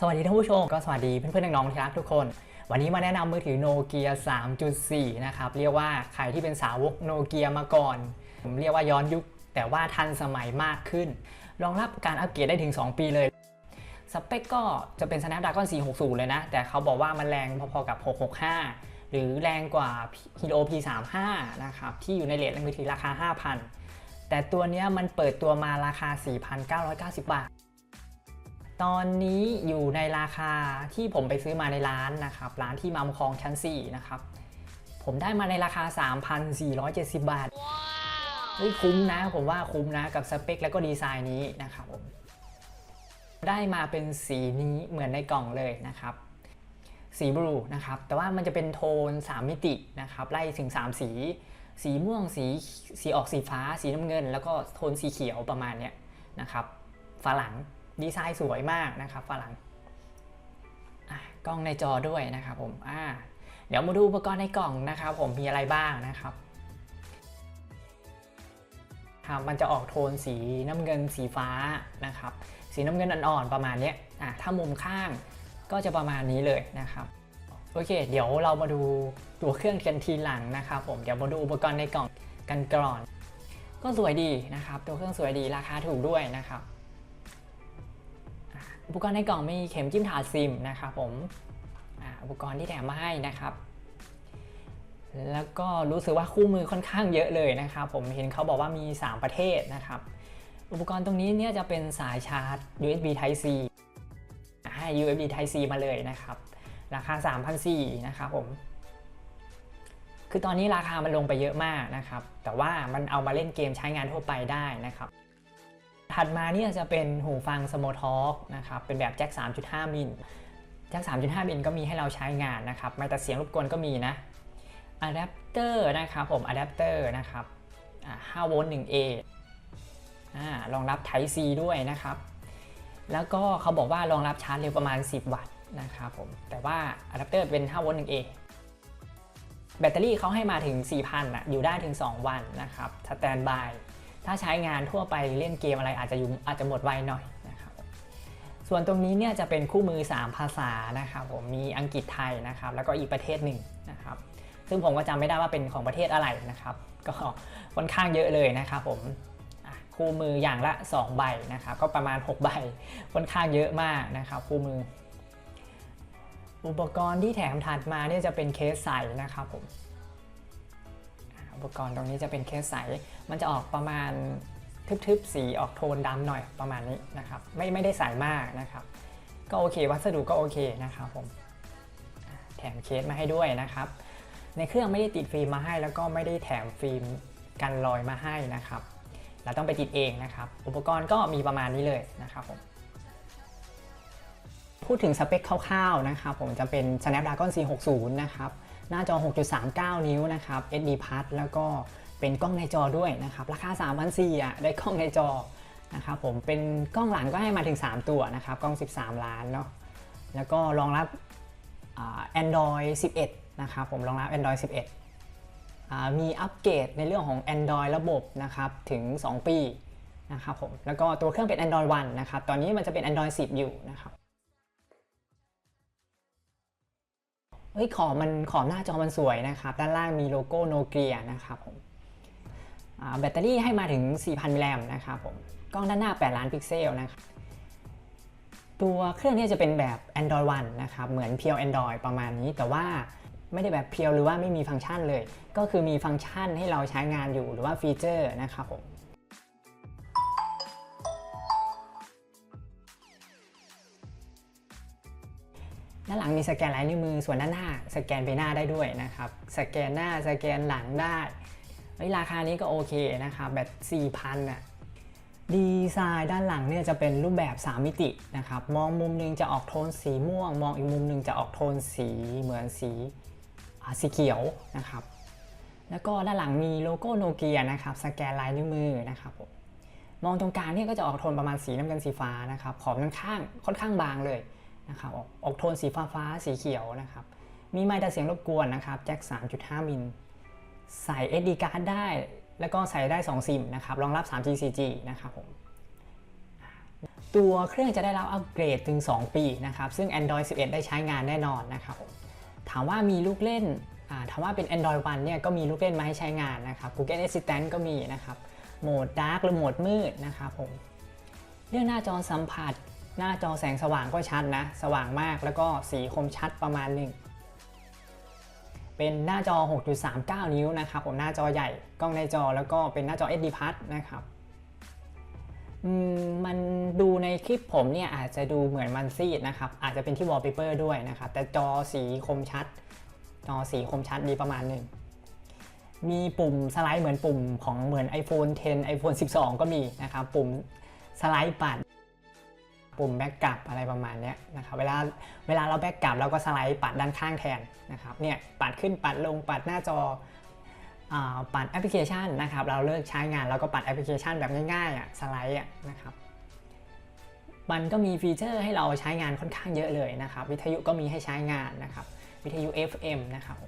สวัสดีท่านผู้ชมก็สวัสดีเพื่อนๆน้องๆที่รักทุกคน วันนี้มาแนะนำมือถือโนเกีย3.4 นะครับ เรียกว่าใครที่เป็นสาวกโนเกียมาก่อน ผมเรียกว่าย้อนยุค แต่ว่าทันสมัยมากขึ้น รองรับการอัปเกรดได้ถึง 2 ปีเลย สเปคก็จะเป็น Snapdragon 460 เลยนะ แต่เขาบอกว่ามันแรงพอๆกับ 665 หรือแรงกว่า Helio P35 นะครับ ที่อยู่ในเลทมือถือราคา 5,000 แต่ตัวเนี้ยมันเปิดตัวมาราคา 4,990 บาท ตอนนี้อยู่ในราคาที่ผมไปซื้อมาในร้านนะครับ ร้านที่มัมคลองชั้น 4 นะครับ ผมได้มาในราคา 3,470 บาทเฮ้ยคุ้มนะ ผมว่าคุ้มนะกับสเปคแล้วก็ดีไซน์นี้นะครับผมได้มาเป็นสีนี้เหมือนในกล่องเลยนะครับ สีบลูนะครับ แต่ว่ามันจะเป็นโทน 3 มิตินะครับ ไล่ถึง 3 สี สีม่วงสีสีออกสีฟ้า สีน้ำเงิน แล้วก็โทนสีเขียวประมาณเนี้ยนะครับฝรั่ง ดีไซน์สวยมากนะครับฝรั่งกล้องในจอด้วยนะครับผมอ่าเดี๋ยวมาดูอุปกรณ์ในกล่องนะครับ ผมมีอะไรบ้างนะครับครับมันจะออกโทนสีน้ำเงินสีฟ้านะครับ สีน้ำเงินอ่อนๆประมาณนี้อะถ้ามุมข้างก็จะประมาณนี้เลยนะครับโอเค เดี๋ยวเรามาดูตัวเครื่องกันทีหลังนะครับผมเดี๋ยวมาดูอุปกรณ์ในกล่องกันก่อน ก็สวยดีนะครับ ตัวเครื่องสวยดีราคาถูกด้วยนะครับ อุปกรณ์ในกล่องมีเข็มจิ้มถาดซิมนะครับผมอุปกรณ์ที่แถมมาให้นะครับ แล้วก็รู้สึกว่าคู่มือค่อนข้างเยอะเลยนะครับ ผมเห็นเขาบอกว่ามี 3 ประเทศนะครับ อุปกรณ์ตรงนี้เนี่ยจะเป็นสายชาร์จ USB Type C ให้ USB Type C มาเลยนะครับ ราคา 3,400นะครับผมคือตอนนี้ราคามันลงไปเยอะมากนะครับ แต่ว่ามันเอามาเล่นเกมใช้งานทั่วไปได้นะครับ ถัดมาเนี่ยจะเป็นหูฟัง Small Talk นะครับเป็นแบบแจ็ค 3.5 มิลแจ็ค 3.5 มิลก็มีให้เราใช้งานนะครับไม่แต่เสียงรบกวนก็มีนะอะแดปเตอร์นะครับผมอะแดปเตอร์นะครับ5โวลต์ 1A รองรับ Type C ด้วยนะครับ แล้วก็เขาบอกว่ารองรับชาร์จเร็วประมาณ 10 วัตต์นะครับผมแต่ว่าอะแดปเตอร์เป็น5โวลต์ 1A แบตเตอรี่เขาให้มาถึง 4,000อะอยู่ได้ถึง 2 วันนะครับสแตนบาย ถ้าใช้งานทั่วไปเล่นเกมอะไรอาจจะยู่งอาจจะหมดไวหน่อยนะครับส่วนตรงนี้เนี่ยจะเป็นคู่มือ 3 ภาษานะครับผมมีอังกฤษไทยนะครับ แล้วก็อีกประเทศหนึ่งนะครับ ซึ่งผมก็จำไม่ได้ว่าเป็นของประเทศอะไรนะครับ ก็ค่อนข้างเยอะเลยนะครับผมคู่มืออย่างละ 2 ใบนะครับ ก็ประมาณ 6 ใบค่อนข้างเยอะมากนะครับคู่มือ อุปกรณ์ที่แถมถัดมาเนี่ยจะเป็นเคสใสนะครับผม อุปกรณ์ตรงนี้จะเป็นเคสใส มันจะออกประมาณทึบๆ สีออกโทนดำหน่อยประมาณนี้นะครับ ไม่ไม่ได้ใสมากนะครับ ก็โอเค วัสดุก็โอเคนะครับผมแถมเคสมาให้ด้วยนะครับ ในเครื่องไม่ได้ติดฟิล์มมาให้ แล้วก็ไม่ได้แถมฟิล์มกันรอยมาให้นะครับ เราต้องไปติดเองนะครับ อุปกรณ์ก็มีประมาณนี้เลยนะครับผมพูดถึงสเปคคร่าวๆนะครับผมจะเป็น Snapdragon 460 นะครับ หน้าจอ 6.39 นิ้วนะครับ SD Plus แล้วก็เป็นกล้องในจอด้วยนะครับ ราคา 3,400อะได้กล้องในจอนะครับผมเป็นกล้องหลังก็ให้มาถึง 3 ตัวนะครับ กล้อง 13 ล้านเนาะแล้วก็รองรับ Android 11 นะครับผมรองรับ Android 11 มีอัปเกรดในเรื่องของ Android ระบบนะครับถึง 2 ปีนะครับผมแล้วก็ตัวเครื่องเป็น Android One นะครับ ตอนนี้มันจะเป็น Android 10 อยู่นะครับ เฮ้ยขอบมันขอบหน้าจอมันสวยนะครับ ด้านล่างมีโลโก้โนเกียนะครับผมแบตเตอรี่ให้มาถึง 4,000 มิลลิแอมป์นะครับผมกล้องด้านหน้า 8 ล้านพิกเซลนะครับตัวเครื่องนี้จะเป็นแบบ Android One นะครับ เหมือนเพียว Android ประมาณนี้ แต่ว่าไม่ได้แบบเพียวหรือว่าไม่มีฟังก์ชันเลย ก็คือมีฟังก์ชันให้เราใช้งานอยู่หรือว่าฟีเจอร์นะครับผม ด้านหลังมีสแกนลายนิ้วมือ ส่วนด้านหน้าสแกนใบหน้าได้ด้วยนะครับ สแกนหน้าสแกนหลังได้เฮ้ยราคานี้ก็โอเคนะครับแบบ 4,000อะดีไซน์ด้านหลังเนี่ยจะเป็นรูปแบบ 3 มิตินะครับ มองมุมหนึงจะออกโทนสีม่วง มองอีกมุมหนึงจะออกโทนสีเหมือนสีสีเขียวนะครับ แล้วก็ด้านหลังมีโลโก้โนเกียนะครับ สแกนลายนิ้วมือนะครับมมองตรงกลางเนี่ยก็จะออกโทนประมาณสีน้ำเงินสีฟ้านะครับ ขอบด้านข้างค่อนข้างบางเลย นะครับออกออกโทนสีฟ้าฟ้าสีเขียวนะครับ มีไมค์แต่เสียงรบกวนนะครับแจ็ค 3.5 มิล ใส่ SD card ได้ แล้วก็ใส่ได้ 2 ซิมนะครับ รองรับ 3G 4G นะครับผม ตัวเครื่องจะได้รับอัปเกรดถึง 2 ปีนะครับ ซึ่ง Android 11 ได้ใช้งานแน่นอนนะครับผม ถามว่ามีลูกเล่นถามว่าเป็น Android One เนี่ยก็มีลูกเล่นมาให้ใช้งานนะครับ Google Assistant ก็มีนะครับ โหมด Dark หรือโหมดมืดนะครับผม เรื่องหน้าจอสัมผัส หน้าจอแสงสว่างก็ชัดนะ สว่างมากแล้วก็สีคมชัดประมาณหนึ่งเป็นหน้าจอ 6.39 นิ้วนะครับผมหน้าจอใหญ่กล้องในจอแล้วก็เป็นหน้าจอ SD Plus นะครับมมันดูในคลิปผมเนี่ยอาจจะดูเหมือนมันซีดนะครับ อาจจะเป็นที่ wallpaper ด้วยนะครับ แต่จอสีคมชัด จอสีคมชัดดีประมาณหนึ่ง มีปุ่มสไลด์เหมือนปุ่มของเหมือน iPhone 10 iPhone 12 ก็มีนะครับ ปุ่มสไลด์ปัด ปุ่มแบ็กกลับอะไรประมาณนี้นะครับเวลาเวลาเราแบ็กกลับเราก็สไลด์ปัดด้านข้างแทนนะครับเนี่ยปัดขึ้นปัดลงปัดหน้าจออปัดแอปพลิเคชันนะครับเราเลิกใช้งานเราก็ปัดแอปพลิเคชันแบบง่ายๆอะสไลด์อะนะครับมันก็มีฟีเจอร์ให้เราใช้งานค่อนข้างเยอะเลยนะครับ วิทยุก็มีให้ใช้งานนะครับ วิทยุ FM นะครับ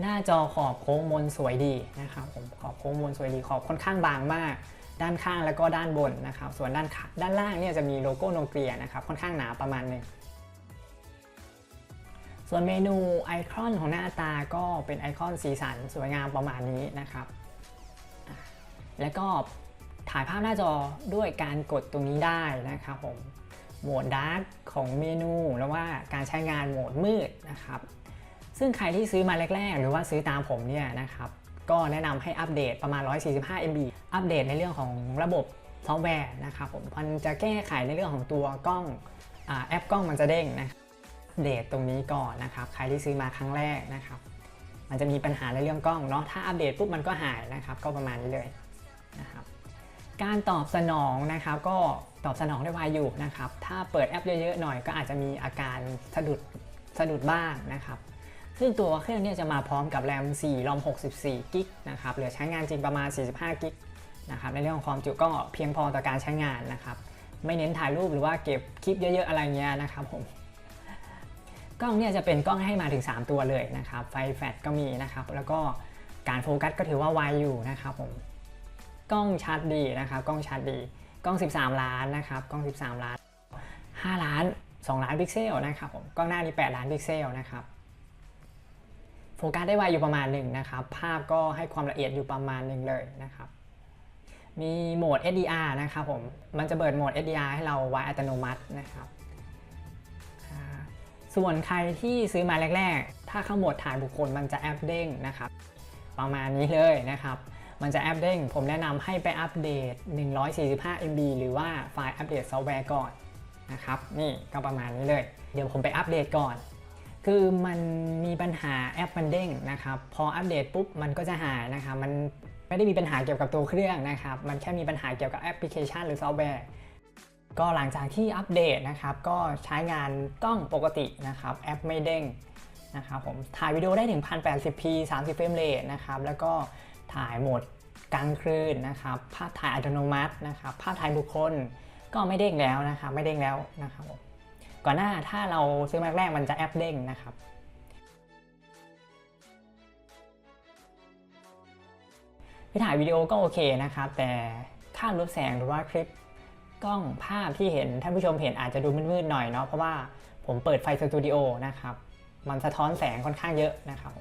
หน้าจอขอบโค้งมนสวยดีนะครับผมขอบโค้งมนสวยดีขอบค่อนข้างบางมาก ด้านข้างแล้วก็ด้านบนนะครับ ส่วนด้านขาด้านล่างเนี่ยจะมีโลโก้โนเกียนะครับค่อนข้างหนาประมาณหนึ่งส่วนเมนูไอคอนของหน้าตาก็เป็นไอคอนสีสันสวยงามประมาณนี้นะครับ แล้วก็ถ่ายภาพหน้าจอด้วยการกดตรงนี้ได้นะครับผม โหมดดาร์กของเมนูแล้วว่าการใช้งานโหมดมืดนะครับ ซึ่งใครที่ซื้อมาแรก ๆ หรือว่าซื้อตามผมเนี่ยนะครับ ก็แนะนำให้อัปเดตประมาณ 145 MB อัปเดตในเรื่องของระบบซอฟต์แวร์นะครับผมมันจะแก้ไขในเรื่องของตัวกล้องอแอปกล้องมันจะเด้งนะอัปเดตตรงนี้ก่อนนะครับ ใครที่ซื้อมาครั้งแรกนะครับ มันจะมีปัญหาในเรื่องกล้องเนาะ ถ้าอัปเดตปุ๊บมันก็หายนะครับ ก็ประมาณนี้เลยนะครับ การตอบสนองนะครับ ก็ตอบสนองได้ไวอยู่นะครับ ถ้าเปิดแอปเยอะๆหน่อยก็อาจจะมีอาการสะดุดสะดุดบ้างนะครับ ซึ่งตัวเครื่องเนี่ยจะมาพร้อมกับแรม4รอม64กิกนะครับเหลือใช้งานจริงประมาณ 45กิกนะครับในเรื่องของความจุก็เพียงพอต่อการใช้งานนะครับ ไม่เน้นถ่ายรูปหรือว่าเก็บคลิปเยอะๆอะไรเงี้ยนะครับผมกล้องเนี่ยจะเป็นกล้องให้มาถึง 3 ตัวเลยนะครับไฟแฟลชก็มีนะครับ แล้วก็การโฟกัสก็ถือว่าไวอยู่นะครับผมกล้องชัดดีนะครับกล้องชัดดีกล้อง 13 ล้านนะครับกล้อง 13 ล้าน 5 ล้าน 2 ล้านพิกเซลนะครับผมกล้องหน้านี่8ล้านพิกเซลนะครับ โฟกัสได้ไวอยู่ประมาณหนึ่งนะครับ ภาพก็ให้ความละเอียดอยู่ประมาณหนึ่งเลยนะครับ มีโหมด SDR นะครับผม มันจะเปิดโหมด SDR ให้เราไว้อัตโนมัตินะครับ ส่วนใครที่ซื้อมาแรก ๆ ถ้าเข้าโหมดถ่ายบุคคลมันจะแอปเด้งนะครับ ประมาณนี้เลยนะครับ มันจะแอปเด้ง ผมแนะนำให้ไปอัปเดต 145 MB หรือว่าไฟล์อัปเดตซอฟต์แวร์ก่อนนะครับ นี่ก็ประมาณนี้เลย เดี๋ยวผมไปอัปเดตก่อน คือมันมีปัญหาแอปมันเด้งนะครับ พออัปเดตปุ๊บมันก็จะหายนะครับ มันไม่ได้มีปัญหาเกี่ยวกับตัวเครื่องนะครับ มันแค่มีปัญหาเกี่ยวกับแอปพลิเคชันหรือซอฟต์แวร์ก็หลังจากที่อัปเดตนะครับ ก็ใช้งานกล้องปกตินะครับ แอปไม่เด้งนะครับผมถ่ายวิดีโอได้ถึง 1080p 30 เฟรมเรทนะครับ แล้วก็ถ่ายโหมดกลางคืนนะครับ ภาพถ่ายอัตโนมัตินะครับ ภาพถ่ายบุคคลก็ไม่เด้งแล้วนะครับ ไม่เด้งแล้วนะครับผม ก่อนหน้าถ้าเราซื้อมาแรกๆมันจะแอปเด้งนะครับไปถ่ายวิดีโอก็โอเคนะครับ แต่ค่าลดแสงหรือว่าคลิปกล้องภาพที่เห็นท่านผู้ชมเห็นอาจจะดูมืดๆหน่อยเนาะเพราะว่าผมเปิดไฟสตูดิโอนะครับ มันสะท้อนแสงค่อนข้างเยอะนะครับ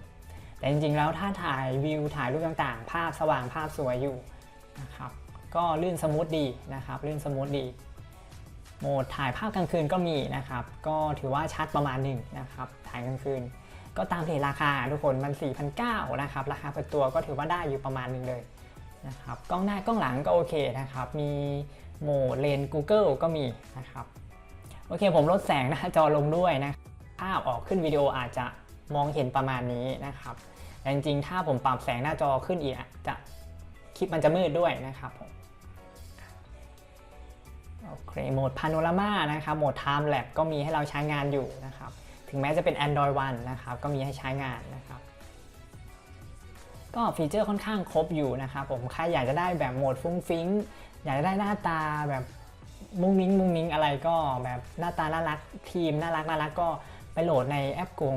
แต่จริงๆแล้วถ้าถ่ายวิวถ่ายรูปต่างๆ ภาพสว่างภาพสวยอยู่นะครับ ก็ลื่นสมูทดีนะครับ ลื่นสมูทดี โหมดถ่ายภาพกลางคืนก็มีนะครับ ก็ถือว่าชัดประมาณหนึ่งนะครับ ถ่ายกลางคืน ก็ตามเพจราคาทุกคนมัน 4,900นะครับ ราคาเปิดตัวก็ถือว่าได้อยู่ประมาณหนึ่งเลยนะครับ กล้องหน้ากล้องหลังก็โอเคนะครับ มีโหมดเลน Google ก็มีนะครับ โอเคผมลดแสงหน้าจอลงด้วยนะ ภาพออกขึ้นวิดีโออาจจะมองเห็นประมาณนี้นะครับแต่จริงๆ ถ้าผมปรับแสงหน้าจอขึ้นอีกอะจะคลิปมันจะมืดด้วยนะครับผม โอเคโหมดพาโนรามานะครับโหมด Time l a p ก็มีให้เราใช้งานอยู่นะครับถึงแม้จะเป็น Android One นะครับก็มีให้ใช้งานนะครับก็ฟีเจอร์ค่อนข้างครบอยู่นะครับผมใครอยากจะได้แบบโหมดฟุ้งฟิ้งอยากจะได้หน้าตาแบบมุ้งมิ้งมุ้งมิ้งอะไรก็แบบหน้าตาน่ารักทีมน่ารักน่ารักก็ไปโหลดในแอปกง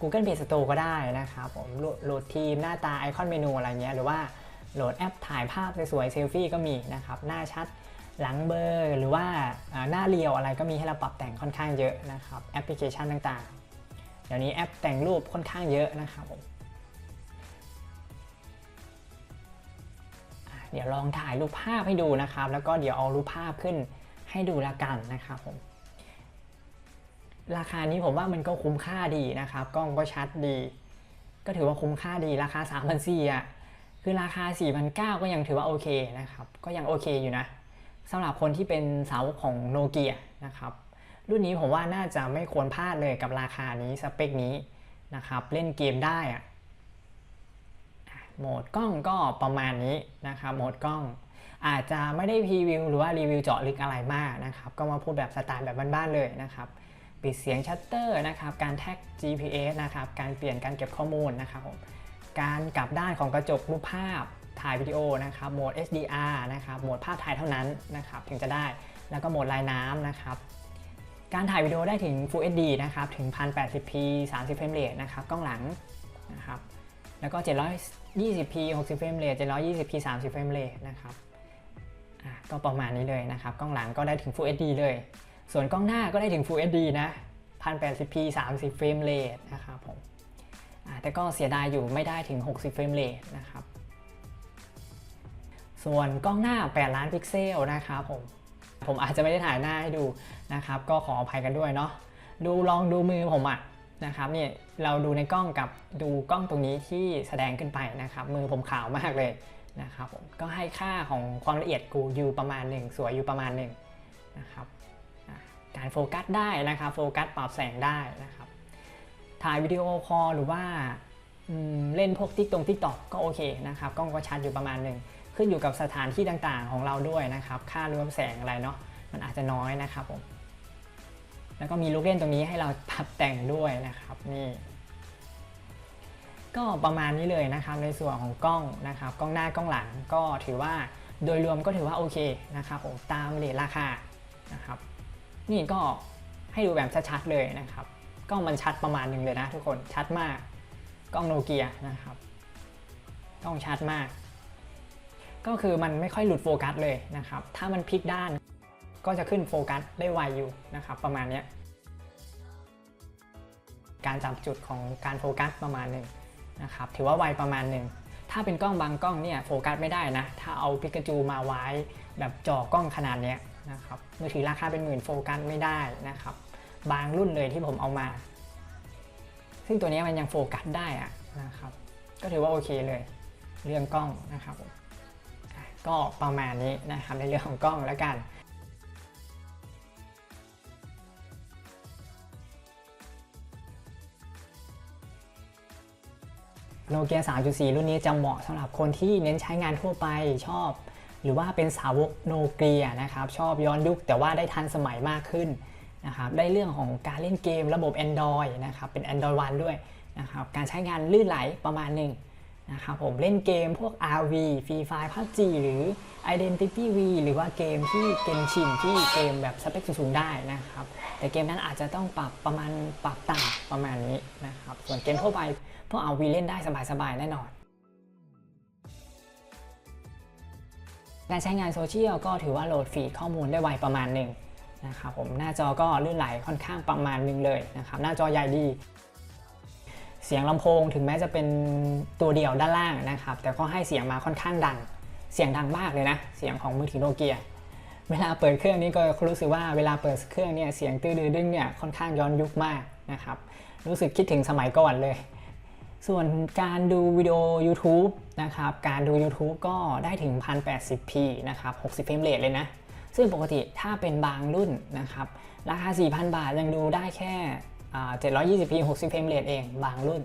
Google Play Store ก็ได้นะครับผมโหลดโหลดทีมหน้าตาไอคอนเมนูอะไรเงี้ยหรือว่าโหลดแอปถ่ายภาพสวยๆเซลฟี่ก็มีนะครับหน้าชัด หลังเบอร์ หรือว่าหน้าเรียวอะไรก็มีให้เราปรับแต่งค่อนข้างเยอะนะครับแอปพลิเคชันต่างๆ เดี๋ยวนี้แอปแต่งรูปค่อนข้างเยอะนะครับผมเดี๋ยวลองถ่ายรูปภาพให้ดูนะครับ แล้วก็เดี๋ยวเอารูปภาพขึ้นให้ดูละกันนะครับผมราคานี้ผมว่ามันก็คุ้มค่าดีนะครับ กล้องก็ชัดดี ก็ถือว่าคุ้มค่าดีราคา3 4 0 0อะคือราคา 4 9 0 0 ก็ยังถือว่าโอเคนะครับ ก็ยังโอเคอยู่นะ สำหรับคนที่เป็นสาวของโนเกียนะครับรุ่นนี้ผมว่าน่าจะไม่ควรพลาดเลยกับราคานี้สเปคนี้นะครับเล่นเกมได้อะอะโหมดกล้องก็ประมาณนี้นะครับโหมดกล้องอาจจะไม่ได้พรีวิวหรือว่ารีวิวเจาะลึกอะไรมากนะครับก็มาพูดแบบสไตล์แบบบ้านๆเลยนะครับปิดเสียงชัตเตอร์นะครับการแท็ก GPS นะครับการเปลี่ยนการเก็บข้อมูลนะครับผมการกลับด้านของกระจกรูปภาพ ถ่ายวิดีโอนะครับโหมด HDR นะครับโหมดภาพถ่ายเท่านั้นนะครับถึงจะได้แล้วก็โหมดลายน้ำนะครับการถ่ายวิดีโอได้ถึง Full HD นะครับถึง 1080p 30 เฟรมเรทนะครับกล้องหลังนะครับแล้วก็ 720p 60 เฟรมเรท 720p 30 เฟรมเรทนะครับอะก็ประมาณนี้เลยนะครับกล้องหลังก็ได้ถึง Full HD เลย ส่วนกล้องหน้าก็ได้ถึง Full HD นะ 1080p 30 เฟรมเรทนะครับผมแต่ก็เสียดายอยู่ไม่ได้ถึง 60 เฟรมเรทนะครับ ส่วนกล้องหน้า 8 ล้านพิกเซลนะครับผม ผมอาจจะไม่ได้ถ่ายหน้าให้ดูนะครับ ก็ขออภัยกันด้วยเนาะ ดูลองดูมือผมอะนะครับเนี่ยเราดูในกล้องกับดูกล้องตรงนี้ที่แสดงขึ้นไปนะครับ มือผมขาวมากเลยนะครับผม ก็ให้ค่าของความละเอียดกูอยู่ประมาณหนึ่งสวยอยู่ประมาณหนึ่งนะครับ การโฟกัสได้นะครับ โฟกัสปรับแสงได้นะครับ ถ่ายวิดีโอคอลหรือว่าเล่นพวกติ๊กตรงติ๊กตอกก็โอเคนะครับ กล้องก็ชัดอยู่ประมาณหนึ่ง ขึ้นอยู่กับสถานที่ต่างๆ ของเราด้วยนะครับ ค่ารวมแสงอะไรเนาะมันอาจจะน้อยนะครับผมแล้วก็มีลูกเล่นตรงนี้ให้เราปรับแต่งด้วยนะครับนี่ก็ประมาณนี้เลยนะครับในส่วนของกล้องนะครับกล้องหน้ากล้องหลังก็ถือว่าโดยรวมก็ถือว่าโอเคนะครับผมตามเรทราคานะครับ นี่ก็ให้ดูแบบชัดๆเลยนะครับกล้องมันชัดประมาณหนึ่งเลยนะทุกคนชัดมากกล้องโนเกียนะครับกล้องชัดมาก ก็คือมันไม่ค่อยหลุดโฟกัสเลยนะครับ ถ้ามันพลิกด้านก็จะขึ้นโฟกัสได้ไวอยู่นะครับ ประมาณนี้การจับจุดของการโฟกัสประมาณหนึ่งนะครับ ถือว่าไวประมาณหนึ่งถ้าเป็นกล้องบางกล้องเนี่ยโฟกัสไม่ได้นะ ถ้าเอาพิกาจูมาไว้แบบจ่อกล้องขนาดนี้นะครับมือถือราคาเป็นหมื่นโฟกัสไม่ได้นะครับ บางรุ่นเลยที่ผมเอามา ซึ่งตัวนี้มันยังโฟกัสได้อะนะครับ ก็ถือว่าโอเคเลย เรื่องกล้องนะครับผม ก็ประมาณนี้นะครับในเรื่องของกล้องแล้วกันโนเกีย3.4 รุ่นนี้จะเหมาะสำหรับคนที่เน้นใช้งานทั่วไปชอบ หรือว่าเป็นสาวกโนเกียนะครับ ชอบย้อนยุคแต่ว่าได้ทันสมัยมากขึ้นนะครับได้เรื่องของการเล่นเกมระบบ Android นะครับ เป็น Android One ด้วยนะครับ การใช้งานลื่นไหลประมาณหนึ่ง นะครับผมเล่นเกมพวก RV Free Fire PUBG หรือ Identity V หรือว่าเกมที่เกมชินที่เกมแบบสเปคสูงๆได้นะครับ แต่เกมนั้นอาจจะต้องปรับประมาณปรับต่ำประมาณนี้นะครับ ส่วนเกมทั่วไปพวก RV เล่นได้สบายๆแน่นอนการใช้งานโซเชียลก็ถือว่าโหลดฟีดข้อมูลได้ไวประมาณหนึ่งนะครับผมหน้าจอก็ลื่นไหลค่อนข้างประมาณหนึ่งเลยนะครับหน้าจอใหญ่ดี เสียงลำโพงถึงแม้จะเป็นตัวเดียวด้านล่างนะครับ แต่ก็ให้เสียงมาค่อนข้างดัง เสียงดังมากเลยนะ เสียงของมือถือโนเกีย เวลาเปิดเครื่องนี้ก็รู้สึกว่าเวลาเปิดเครื่องเนี่ยเสียงตื้อดื้อดึงเนี่ยค่อนข้างย้อนยุคมากนะครับ รู้สึกคิดถึงสมัยก่อนเลย ส่วนการดูวิดีโอ YouTube นะครับ การดู YouTube ก็ได้ถึง 1080p นะครับ 60เฟรมเรทเลยนะ ซึ่งปกติถ้าเป็นบางรุ่นนะครับ ราคา 4,000 บาทยังดูได้แค่ 720p 60 เฟรมเรทเองบางรุ่น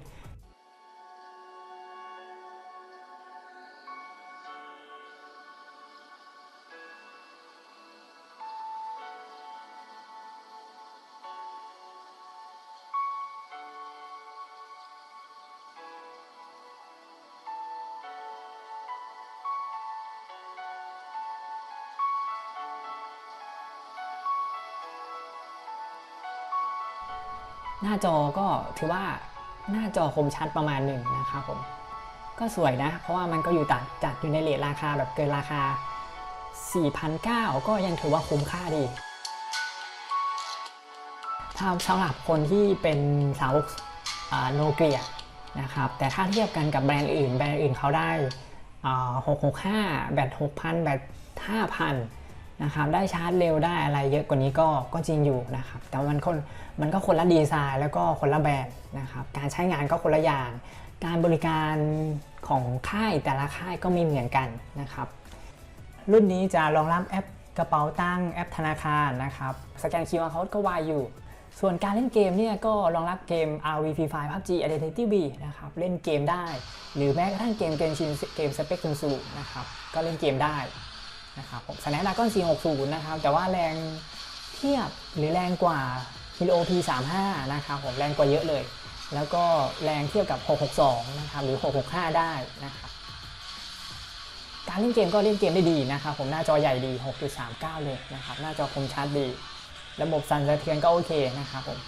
หน้าจอก็ถือว่าหน้าจอคมชัดประมาณหนึ่งนะครับผม ก็สวยนะ เพราะว่ามันก็อยู่ตัดจัดอยู่ในเลทราคาแบบเกินราคา 4,900 ก็ยังถือว่าคุ้มค่าดีถ้าสำหรับคนที่เป็นสาวกโนเกียนะครับ แต่ถ้าเทียบกันกับแบรนด์อื่น แบรนด์อื่นเขาได้ 665 แบต 6,000 แบต 5,000 นะครับได้ชาร์จเร็วได้อะไรเยอะกว่านี้ก็ก็จริงอยู่นะครับแต่มันคนมันก็คนละดีไซน์แล้วก็คนละแบรนด์นะครับการใช้งานก็คนละอย่าง การบริการของค่ายแต่ละค่ายก็ไมีเหมือนกันนะครับรุ่นนี้จะรองรับแอปกระเป๋าตังค์แอปธนาคารนะครับสแกน QR Code ก็วายอยู่ ส่วนการเล่นเกมเนี่ยก็รองรับเกม RV Free Fire PUBG Identity B นะครับเล่นเกมได้ หรือแม้กระทั่งเกมเกมชินเกมสเปกซูซูนะครับก็เล่นเกมได้ นะครับผม Snapdragon 460 นะครับ แต่ว่าแรงเทียบหรือแรงกว่า Helio P35 นะครับผมแรงกว่าเยอะเลย แล้วก็แรงเทียบกับ 662 นะครับ หรือ 665 ได้นะครับ การเล่นเกมก็เล่นเกมได้ดีนะครับ ผมหน้าจอใหญ่ดี 6.39 เลยนะครับ หน้าจอคมชัดดี ระบบสั่นสะเทือนก็โอเคนะครับผม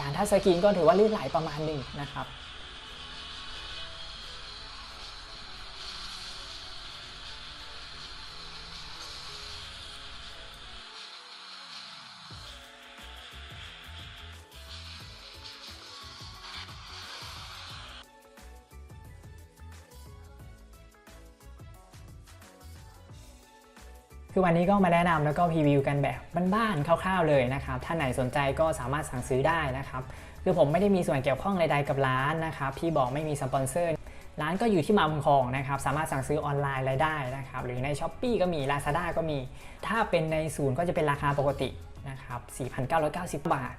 การทัชสกรีนก็ถือว่าลื่นไหลประมาณหนึ่งนะครับ คือวันนี้ก็มาแนะนำแล้วก็พรีวิวกันแบบบ้านๆคร่าวๆเลยนะครับ ถ้าไหนสนใจก็สามารถสั่งซื้อได้นะครับ คือผมไม่ได้มีส่วนเกี่ยวข้องใดๆกับร้านนะครับ พี่บอกไม่มีสปอนเซอร์ ร้านก็อยู่ที่มาบุญคองนะครับ สามารถสั่งซื้อออนไลน์เลยได้นะครับ หรือใน s h อ p e e ก็มี Lazada ก็มี ถ้าเป็นในศูนย์ก็จะเป็นราคาปกตินะครับ 4,990 บาท